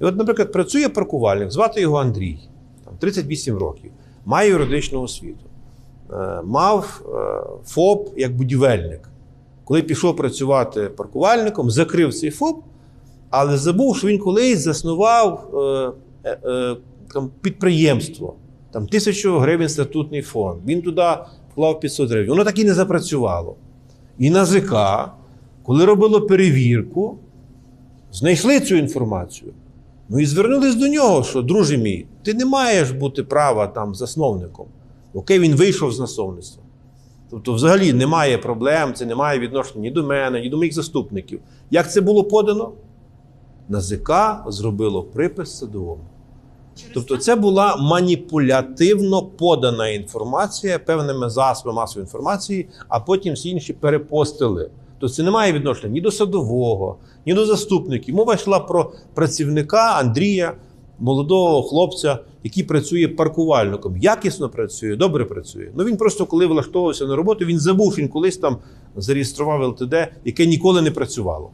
І от, наприклад, працює паркувальник, звати його Андрій, там, 38 років, має юридичну освіту, е, мав е, ФОП як будівельник. Коли пішов працювати паркувальником, закрив цей ФОП, але забув, що він колись заснував е, там, підприємство, там тисячу гривень статутний фонд. Він туди вклав 500 гривень. Воно так і не запрацювало. І НАЗК, коли робило перевірку, знайшли цю інформацію. Ну і звернулись до нього, що, друже мій, ти не маєш бути права там засновником. Окей, він вийшов з насовництва. Тобто, взагалі немає проблем, це не має відношення ні до мене, ні до моїх заступників. Як це було подано? НАЗК зробило припис садовому. Тобто, це була маніпулятивно подана інформація певними засобами масової інформації, а потім всі інші перепостили. Тобто це не має відношення ні до садового, ні до заступників. Мова йшла про працівника Андрія, молодого хлопця, який працює паркувальником. Якісно працює, добре працює. Ну він просто коли влаштовувався на роботу, він забув, він колись там зареєстрував ЛТД, яке ніколи не працювало.